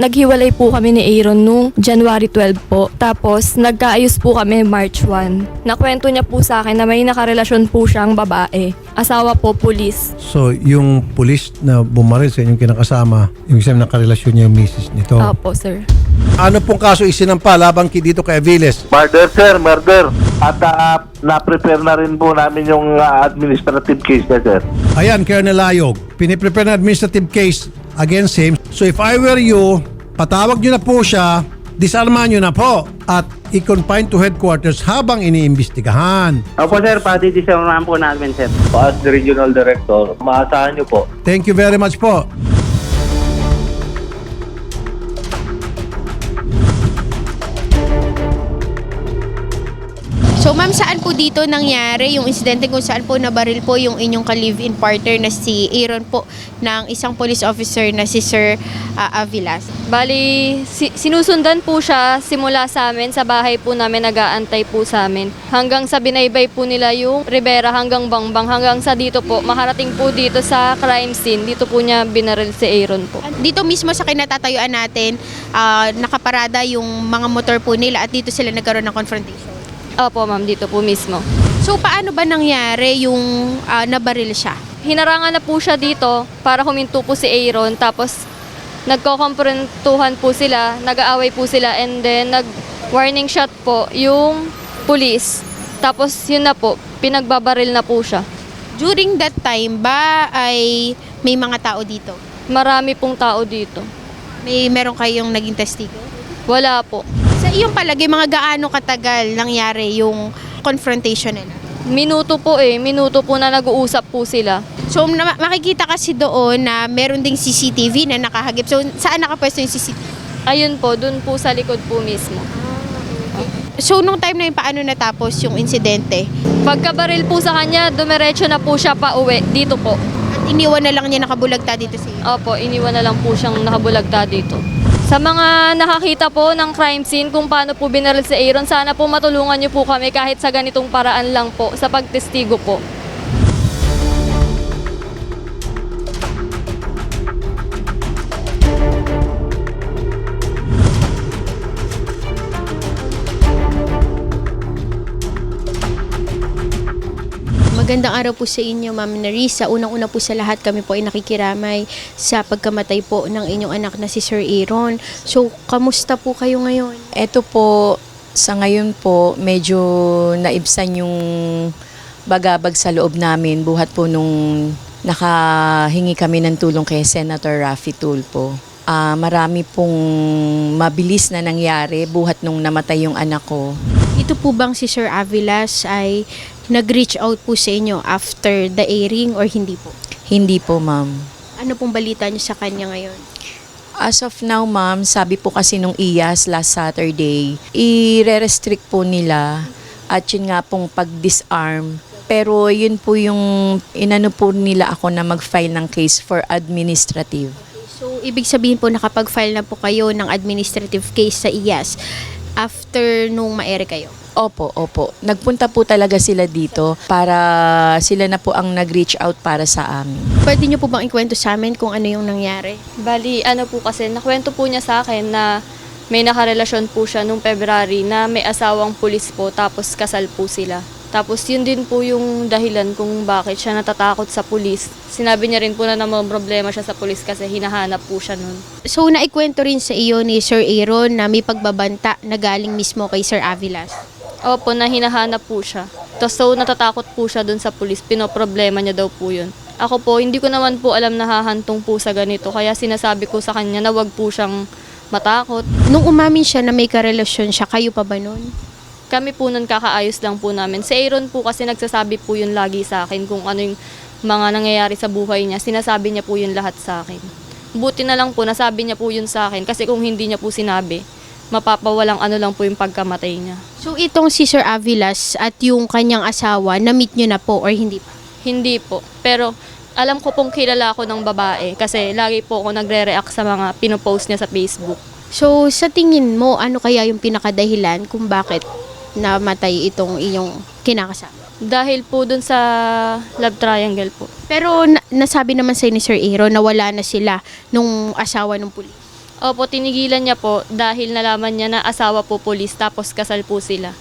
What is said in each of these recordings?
naghiwalay po kami ni Aaron nung January 12 po. Tapos nagkaayos po kami March 1. Nakwento niya po sa akin na may nakarelasyon po siyang babae. Asawa po, pulis. So, yung pulis na bumaril sa inyong kinakasama, yung isang nakarelasyon niya yung misis nito. Opo, sir. Ano pong kaso isinampa labang ki- dito kay Aviles? Murder, sir, murder. At ah, na-prepare na rin po namin yung ah, administrative case niya, sir. Ayan, Colonel Ayog, piniprepare na administrative case against him. So if I were you, patawag nyo na po siya, disarmahan nyo na po at i-confine to headquarters habang iniimbestigahan. Opo sir, pati-disarmahan po namin sir. As the regional director, maasahan niyo po. Thank you very much po. Po dito nangyari yung insidente kung saan po nabaril po yung inyong ka-live-in partner na si Aaron po ng isang police officer na si Sir ah, Avilas? Bali, si- sinusundan po siya simula sa amin, sa bahay po namin nag-aantay po sa amin. Hanggang sa binaybay po nila yung Rivera hanggang Bangbang, hanggang sa dito po, makarating po dito sa crime scene. Dito po niya binaril si Aaron po. Dito mismo sa kinatatayuan natin, ah, nakaparada yung mga motor po nila at dito sila nagkaroon ng confrontation. Opo ma'am, dito po mismo. So paano ba nangyari yung ah, nabaril siya? Hinarangan na po siya dito para huminto po si Aaron tapos nagkokomprentuhan po sila, nag-aaway po sila and then nag-warning shot po yung police. Tapos yun na po, pinagbabaril na po siya. During that time ba ay may mga tao dito? Marami pong tao dito. May meron kayong naging testigo? Wala po. Sa iyong palagay, mga gaano katagal nangyari yung confrontation nila? Minuto po eh, minuto po na nag-uusap po sila. So, na- makikita kasi doon na meron ding CCTV na nakahagip. So, saan nakapwesto yung CCTV? Ayun po, dun po sa likod po mismo. So, nung time na yun, paano natapos yung insidente? Pagkabaril po sa kanya, dumiretso na po siya pa uwi dito po. At iniwan na lang niya nakabulagta dito sa iyo. Opo, iniwan na lang po siyang nakabulagta dito. Sa mga nakakita po ng crime scene kung paano po binaril si Aaron, sana po matulungan niyo po kami kahit sa ganitong paraan lang po, sa pagtestigo po. Magandang araw po sa inyo, Ma'am Narisa. Unang-una po sa lahat, kami po ay nakikiramay sa pagkamatay po ng inyong anak na si Sir Aaron. So, kamusta po kayo ngayon? Ito po, sa ngayon po, medyo naibsan yung bagabag sa loob namin buhat po nung nakahingi kami ng tulong kay Senator Raffy Tulfo. Ah, marami pong mabilis na nangyari buhat nung namatay yung anak ko. Ito po bang si Sir Avilas ay nag-reach out po sa inyo after the airing or hindi po? Hindi po, ma'am. Ano pong balita niyo sa kanya ngayon? As of now, ma'am, sabi po kasi nung IAS last Saturday, i-restrict po nila at yun nga pong pag-disarm. Pero yun po yung inano po nila ako na mag-file ng case for administrative. So, ibig sabihin po nakapag-file na po kayo ng administrative case sa IAS after nung ma-air kayo. Opo, opo. Nagpunta po talaga sila dito para sila na po ang nag-reach out para sa amin. Pwede niyo po bang ikwento sa amin kung ano yung nangyari? Bali, ano po kasi, nakwento po niya sa akin na may nakarelasyon po siya nung February na may asawang pulis po tapos kasal po sila. Tapos yun din po yung dahilan kung bakit siya natatakot sa pulis. Sinabi niya rin po na namang problema siya sa pulis kasi hinahanap po siya nun. So, naikwento rin sa iyo ni Sir Aaron na may pagbabanta na galing mismo kay Sir Avilas. Opo, na hinahanap po siya. Tapos so natatakot po siya dun sa pulis, pinoproblema niya daw po yun. Ako po, hindi ko naman po alam na hahantong po sa ganito, kaya sinasabi ko sa kanya na wag po siyang matakot. Nung umamin siya na may karelasyon siya, kayo pa ba nun? Kami po nun kakaayos lang po namin. Si Aaron po kasi nagsasabi po yun lagi sa akin kung ano yung mga nangyayari sa buhay niya. Sinasabi niya po yun lahat sa akin. Buti na lang po, nasabi niya po yun sa akin kasi kung hindi niya po sinabi, mapapawalang ano lang po yung pagkamatay niya. So, itong si Sir Avilas at yung kanyang asawa, na-meet niyo na po or hindi pa? Hindi po. Pero alam ko pong kilala ako ng babae kasi lagi po ako nagre-react sa mga pinopost niya sa Facebook. So, sa tingin mo, ano kaya yung pinakadahilan kung bakit namatay itong inyong kinakasama? Dahil po dun sa love triangle po. Pero na- nasabi naman sa ni Sir Aaron na wala na sila nung asawa ng pulis. Opo, tinigilan niya po dahil nalaman niya na asawa po pulis tapos kasal po sila.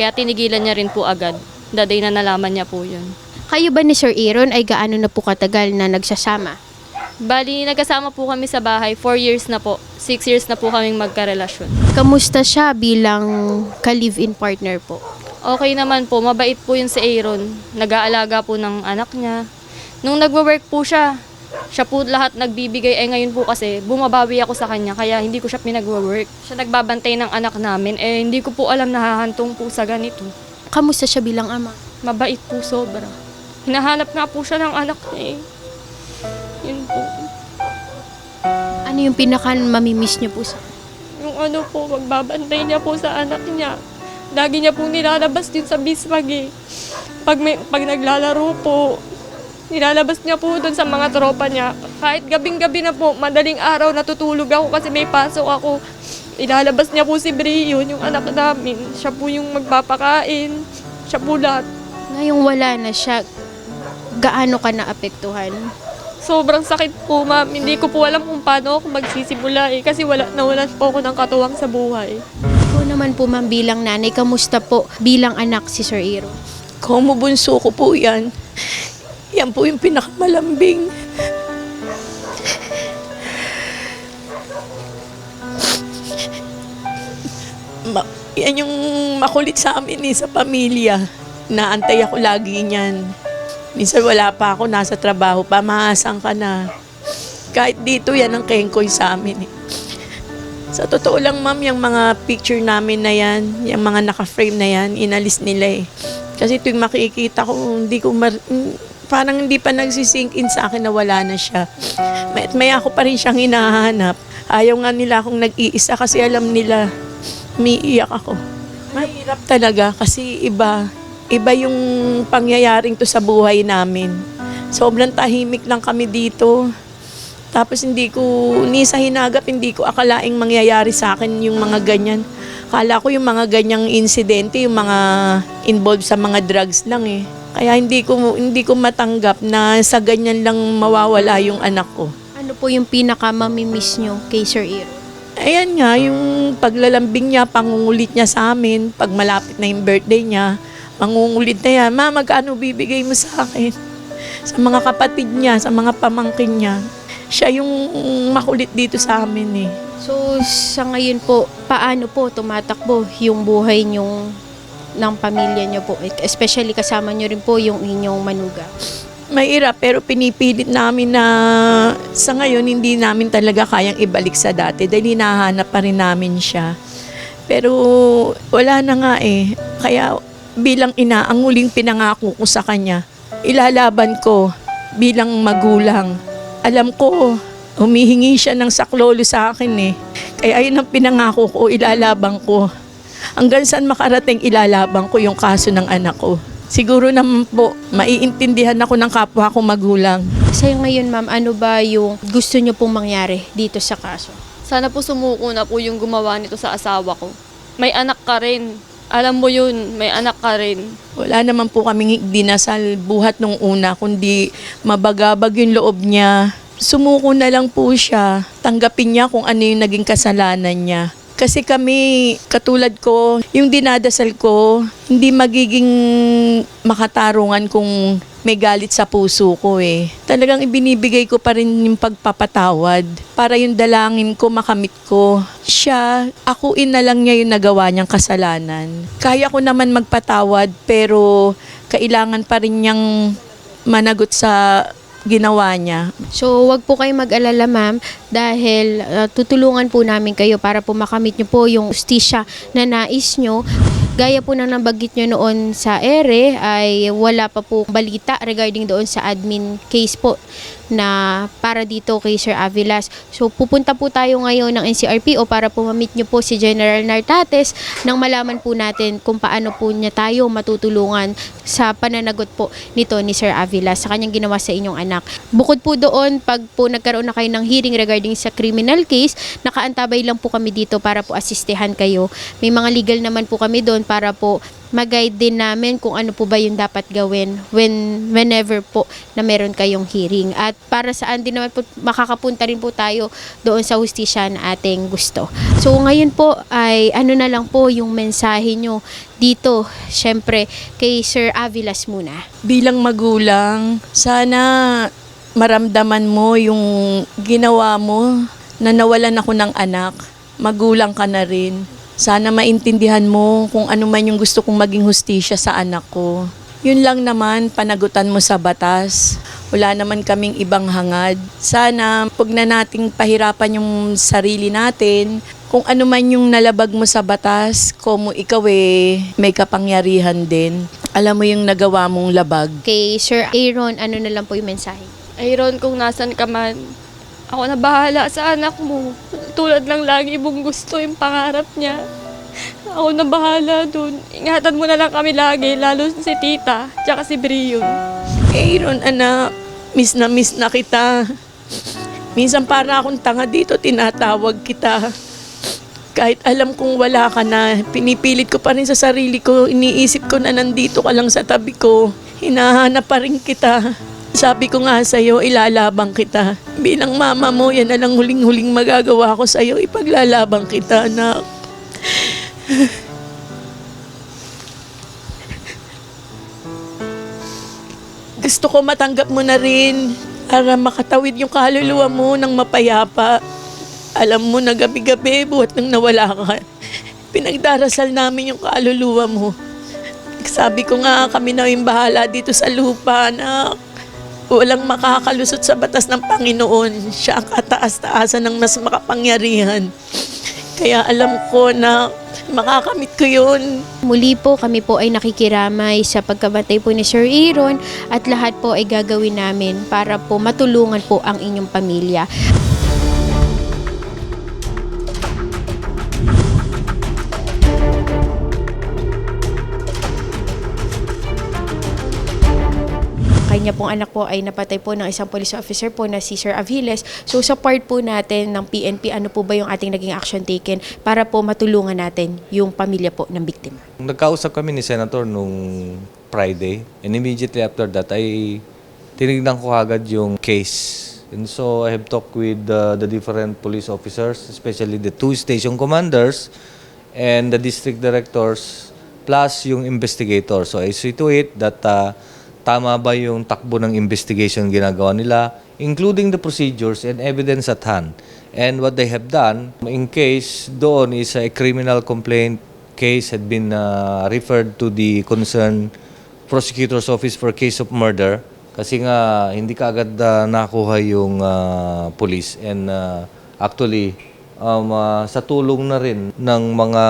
Kaya tinigilan niya rin po agad. The day na nalaman niya po yun. Kayo ba ni Sir Aaron ay gaano na po katagal na nagsasama? Bali, nagkasama po kami sa bahay. Four years na po. Six years na po kaming magkarelasyon. Kamusta siya bilang ka-live-in partner po? Okay naman po, mabait po yun si Aaron. Nag-aalaga po ng anak niya. Nung nagwo-work po siya, siya po lahat nagbibigay. Eh ngayon po kasi, bumabawi ako sa kanya, kaya hindi ko siya pinagwo-work. Siya nagbabantay ng anak namin, eh hindi ko po alam na hahantong po sa ganito. Kamusta siya bilang ama? Mabait po sobra. Hinahanap nga po siya ng anak niya eh. Yun po. Ano yung pinaka mamimiss niyo po sa Yung ano po, magbabantay niya po sa anak niya. Lagi niya po nilalabas din sa bismag eh. Pag, may, pag naglalaro po, nilalabas niya po doon sa mga tropa niya. Kahit gabing-gabi na po, madaling araw natutulog ako kasi may pasok ako. Ilalabas niya po si Brion, yung anak namin. Siya po yung magpapakain. Siya po lahat. Ngayong wala na siya, gaano ka naapektuhan? Sobrang sakit po, ma'am. Hindi ko po alam kung paano ako magsisimula eh. Kasi wala, nawalan po ako ng katuwang sa buhay. Ikaw naman po ma'am bilang nanay, kamusta po bilang anak si Sir Aaron? Como bunso ko po yan. Yan po yung pinakamalambing. Ma- yan yung makulit sa amin eh, sa pamilya. Naantay ako lagi niyan. Minsan wala pa ako, nasa trabaho pa, maaasang ka na. Kahit dito, yan ang kengkoy sa amin eh. Sa totoo lang, ma'am, yung mga picture namin na yan, yung mga naka-frame na yan, inalis nila eh. Kasi tuwing makikita ko, hindi ko mar- parang hindi pa nagsisink in sa akin na wala na siya. May, may ako pa rin siyang hinahanap. Ayaw nga nila akong nag-iisa kasi alam nila, umiiyak ako. Mahirap talaga kasi iba, iba yung pangyayaring to sa buhay namin. Sobrang tahimik lang kami dito. Tapos hindi ko, ni sa hinagap, hindi ko akalaing mangyayari sa akin yung mga ganyan. Kala ko yung mga ganyang insidente, yung mga involved sa mga drugs lang eh. Kaya hindi ko, hindi ko matanggap na sa ganyan lang mawawala yung anak ko. Ano po yung pinaka mamimiss niyo kay Sir Aaron? Ayan nga, yung paglalambing niya, pangungulit niya sa amin, pag malapit na yung birthday niya, mangungulit na yan, Ma, magkano bibigay mo sa akin? Sa mga kapatid niya, sa mga pamangkin niya. Siya yung makulit dito sa amin eh. So sa ngayon po, paano po tumatakbo yung buhay niyong ng pamilya niyo po? Especially kasama niyo rin po yung inyong manuga. Mahirap pero pinipilit namin na sa ngayon hindi namin talaga kayang ibalik sa dati dahil hinahanap pa rin namin siya. Pero wala na nga eh. Kaya bilang ina, ang huling pinangako ko sa kanya, ilalaban ko bilang magulang. Alam ko, humihingi siya ng saklolo sa akin eh. Kaya ayun ang pinangako ko, ilalaban ko. Hanggang saan makarating ilalaban ko yung kaso ng anak ko. Siguro naman po, maiintindihan ako ng kapwa ko magulang. Sa ngayon ma'am, ano ba yung gusto niyo pong mangyari dito sa kaso? Sana po sumuko na po yung gumawa nito sa asawa ko. May anak ka rin. Alam mo yun, may anak ka rin. Wala naman po kaming dinasal buhat nung una, kundi mabagabag yung loob niya. Sumuko na lang po siya. Tanggapin niya kung ano yung naging kasalanan niya. Kasi kami, katulad ko, yung dinadasal ko, hindi magiging makatarungan kung may galit sa puso ko eh. Talagang ibinibigay ko pa rin yung pagpapatawad para yung dalangin ko makamit ko. Siya, akuin na lang niya yung nagawa niyang kasalanan. Kaya ko naman magpatawad pero kailangan pa rin niyang managot sa ginawa niya. So, wag po kayong mag-alala, ma'am, dahil uh, tutulungan po namin kayo para po makamit nyo po yung justisya na nais nyo. Gaya po ng nabanggit nyo noon sa ere, ay wala pa po balita regarding doon sa admin case po na para dito kay Sir Avilas. So, pupunta po tayo ngayon ng NCRPO para po mamit nyo po si General Nartates nang malaman po natin kung paano po niya tayo matutulungan sa pananagot po nito ni Sir Avilas sa kanyang ginawa sa inyong anak. Bukod po doon, pag po nagkaroon na kayo ng hearing regarding sa criminal case, nakaantabay lang po kami dito para po asistehan kayo. May mga legal naman po kami doon para po mag-guide din namin kung ano po ba yung dapat gawin when whenever po na meron kayong hearing. At para saan din naman po makakapunta rin po tayo doon sa hustisya na ating gusto. So ngayon po ay ano na lang po yung mensahe nyo dito, syempre kay Sir Avilas muna. bilang magulang, sana maramdaman mo yung ginawa mo na nawalan ako ng anak. Magulang ka na rin. Sana maintindihan mo kung ano man yung gusto kong maging hustisya sa anak ko. Yun lang naman, panagutan mo sa batas. Wala naman kaming ibang hangad. Sana, pag na nating pahirapan yung sarili natin, kung ano man yung nalabag mo sa batas, kung ikaw eh, may kapangyarihan din. Alam mo yung nagawa mong labag. Kay Sir Aaron, ano na lang po yung mensahe? Ayron, kung nasan ka man, ako na bahala sa anak mo. Tulad lang lagi mong gusto yung pangarap niya. Ako na bahala dun. Ingatan mo na lang kami lagi, lalo si tita, tsaka si Brion. Aaron, anak, miss na miss na kita. Minsan para akong tanga dito, tinatawag kita. Kahit alam kong wala ka na, pinipilit ko pa rin sa sarili ko, iniisip ko na nandito ka lang sa tabi ko. Hinahanap pa rin kita. Sabi ko nga sa'yo, ilalabang kita. Bilang mama mo, yan na lang huling-huling magagawa ko sa'yo, ipaglalabang kita, anak. Gusto ko matanggap mo na rin para makatawid yung kaluluwa mo ng mapayapa. Alam mo na gabi-gabi, buhat nang nawala ka. Pinagdarasal namin yung kaluluwa mo. Sabi ko nga, kami na yung bahala dito sa lupa na walang makakalusot sa batas ng Panginoon. Siya ang kataas-taasan ng mas makapangyarihan. Kaya alam ko na makakamit ko yun. Muli po kami po ay nakikiramay sa pagkabatay po ni Sir Aaron at lahat po ay gagawin namin para po matulungan po ang inyong pamilya. Kanya pong anak po ay napatay po ng isang police officer po na si Sir Aviles. So sa part po natin ng PNP, ano po ba yung ating naging action taken para po matulungan natin yung pamilya po ng biktima? Nagkausap kami ni Senator nung Friday and immediately after that ay tinignan ko agad yung case. And so I have talked with uh, the different police officers, especially the two station commanders and the district directors plus yung investigator. So I see that uh, tama ba yung takbo ng investigation ginagawa nila, including the procedures and evidence at hand. And what they have done, in case doon is a criminal complaint case had been uh, referred to the concerned prosecutor's office for case of murder kasi nga hindi ka agad uh, nakuha yung uh, police and uh, actually um, uh, sa tulong na rin ng mga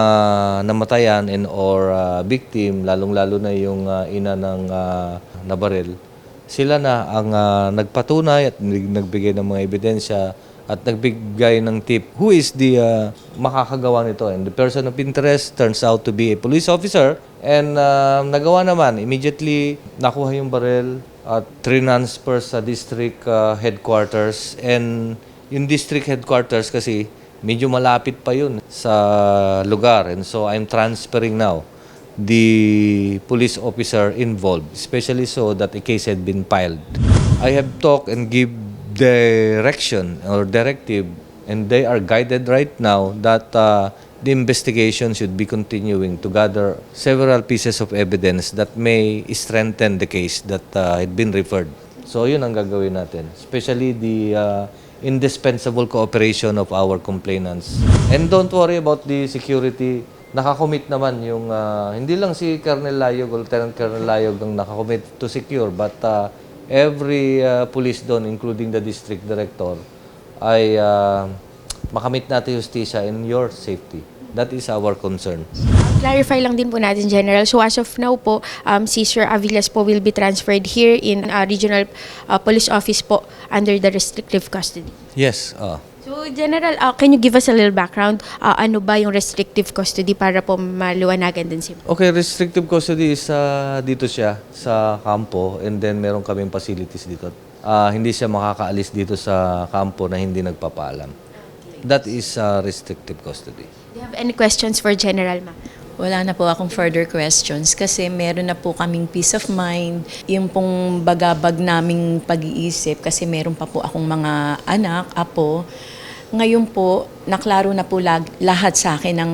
namatayan and or uh, victim lalong-lalo na yung uh, ina ng uh, nabaril sila na ang uh, nagpatunay at nag- nagbigay ng mga ebidensya at nagbigay ng tip who is the uh, makakagawa nito? And the person of interest turns out to be a police officer and uh, nagawa naman. Immediately nakuha yung baril at transfer sa district uh, headquarters. And yung district headquarters kasi medyo malapit pa yun sa lugar. And so I'm transferring now the police officer involved, especially so that a case had been filed. I have talked and give direction or directive, and they are guided right now that uh, the investigation should be continuing to gather several pieces of evidence that may strengthen the case that uh, had been referred. So yun ang gagawin natin, especially the uh, indispensable cooperation of our complainants. And don't worry about the security nakakommit naman yung ah, hindi lang si Colonel Layog Lieutenant Colonel Layog ang nakakommit to secure but ah, every ah, police doon including the district director ay ah, makamit natin justisya in your safety. That is our concern. Clarify lang din po natin, General. So as of now po, um, si Sir Aviles po will be transferred here in uh, Regional uh, Police Office po under the restrictive custody. Yes. ah. So General, uh, can you give us a little background? Uh, ano ba yung restrictive custody para po maluwanagan din si Okay, restrictive custody is ah, dito siya sa kampo and then meron kaming facilities dito. Ah, hindi siya makakaalis dito sa kampo na hindi nagpapaalam. That is ah, restrictive custody. Do you have any questions for General, ma'am? Wala na po akong further questions kasi meron na po kaming peace of mind. Yung pong bagabag naming pag-iisip kasi meron pa po akong mga anak, apo. Ngayon po, naklaro na po lag- lahat sa akin ng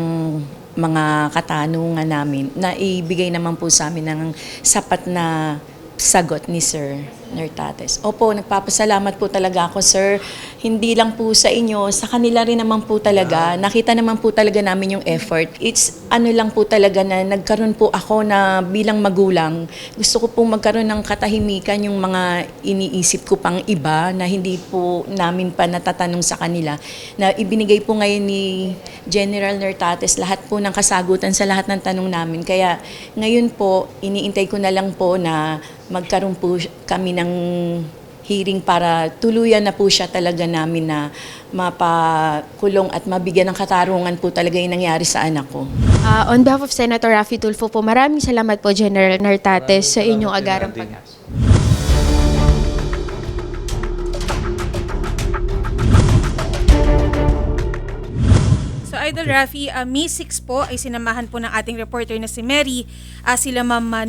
mga katanungan namin na ibigay naman po sa amin ng sapat na sagot ni Sir Nertates. Opo, nagpapasalamat po talaga ako, Sir. Hindi lang po sa inyo, sa kanila rin naman po talaga. Nakita naman po talaga namin yung effort. It's ano lang po talaga na nagkaroon po ako na bilang magulang. Gusto ko pong magkaroon ng katahimikan yung mga iniisip ko pang iba na hindi po namin pa natatanong sa kanila. Na ibinigay po ngayon ni General Nertates lahat po ng kasagutan sa lahat ng tanong namin. Kaya ngayon po, iniintay ko na lang po na magkaroon po kami ng hearing para tuluyan na po siya talaga namin na mapakulong at mabigyan ng katarungan po talaga yung nangyari sa anak ko. Ah, on behalf of Senator Raffy Tulfo po, maraming salamat po General Nartates sa inyong agarang pag So Idol Rafi, uh, May 6 po ay sinamahan po ng ating reporter na si Mary, ah, sila Ma'am ah,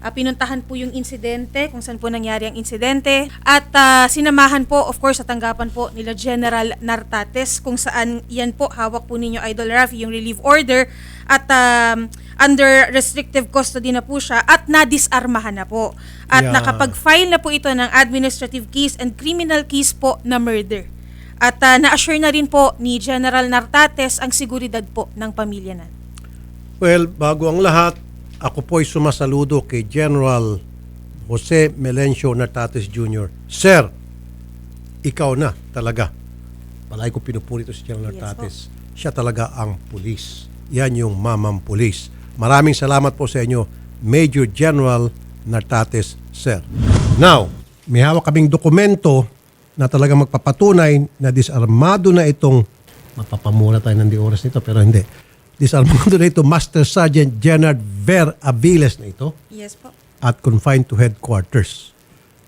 Ah, pinuntahan po yung insidente, kung saan po nangyari ang insidente. At ah, sinamahan po, of course, sa tanggapan po nila General Nartates, kung saan yan po, hawak po ninyo Idol Rafi, yung relief order. At um, under restrictive custody na po siya at nadisarmahan na po. At Yeah. nakapag-file na po ito ng administrative case and criminal case po na murder. At ah, na-assure na rin po ni General Nartates ang seguridad po ng pamilya na. Well, bago ang lahat, ako po ay sumasaludo kay General Jose Melencio Nartates Jr. Sir, ikaw na talaga. Palagi ko pinupuri ito si General Nartates. Siya talaga ang pulis. Yan yung mamang pulis. Maraming salamat po sa inyo, Major General Nartates, Sir. Now, may hawak kaming dokumento na talagang magpapatunay na disarmado na itong mapapamura tayo ng di oras nito pero hindi. Disarmado na ito Master Sergeant General Ver Aviles na ito Yes po. at confined to headquarters.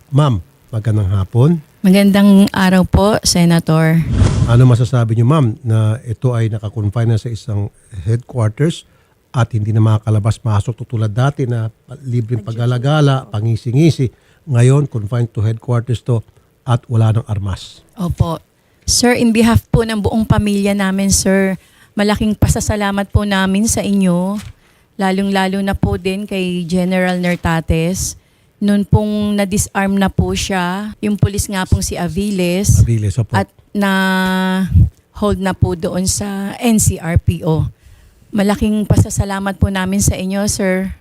Ma'am, magandang hapon. Magandang araw po, Senator. Ano masasabi niyo ma'am na ito ay nakakonfine na sa isang headquarters at hindi na makakalabas masok tutulad dati na libreng pag-alagala, pangisi-ngisi. Ngayon, confined to headquarters to at wala ng armas. Opo. Sir, in behalf po ng buong pamilya namin, sir, malaking pasasalamat po namin sa inyo, lalong-lalo na po din kay General Nertates. Noon pong na-disarm na po siya, yung pulis nga pong si Aviles, Aviles, opo. at na hold na po doon sa NCRPO. Malaking pasasalamat po namin sa inyo, Sir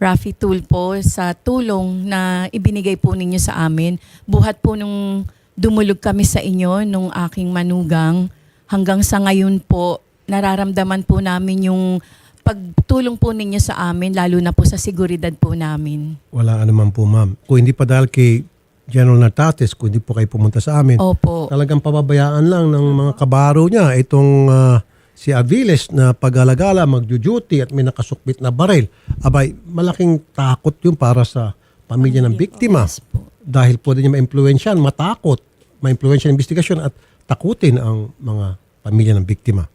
Rafi Tulpo, sa tulong na ibinigay po ninyo sa amin. Buhat po nung dumulog kami sa inyo, nung aking manugang, hanggang sa ngayon po, nararamdaman po namin yung pagtulong po ninyo sa amin, lalo na po sa seguridad po namin. Wala naman po ma'am. Kung hindi pa dahil kay General Nartates, kung hindi po kayo pumunta sa amin, Opo. talagang pababayaan lang ng mga kabaro niya itong ah, si Aviles na pag-alagala, magjo-duty at may nakasukbit na baril. Abay, malaking takot yun para sa pamilya ng biktima. Dahil pwede niya ma-influensyan, matakot, ma-influensyan ng investigasyon at takutin ang mga pamilya ng biktima.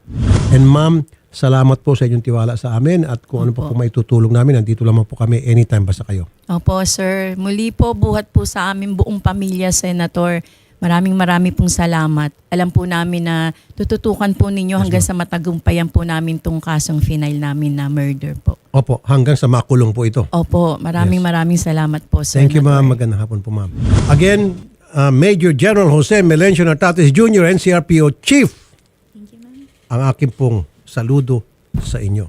And ma'am, salamat po sa inyong tiwala sa amin at kung ano pa po may tutulong namin, nandito lamang po kami anytime basta kayo. Opo, sir. Muli po, buhat po sa aming buong pamilya, Senator. Maraming marami pong salamat. Alam po namin na tututukan po ninyo hanggang sa matagumpayan po namin tong kasong final namin na murder po. Opo, hanggang sa makulong po ito. Opo, maraming Yes. maraming salamat po, Senator. Thank you, ma'am. Magandang hapon po, ma'am. Again, uh, Major General Jose Melencio Nartates Jr., NCRPO Chief. Ang aking pong saludo sa inyo.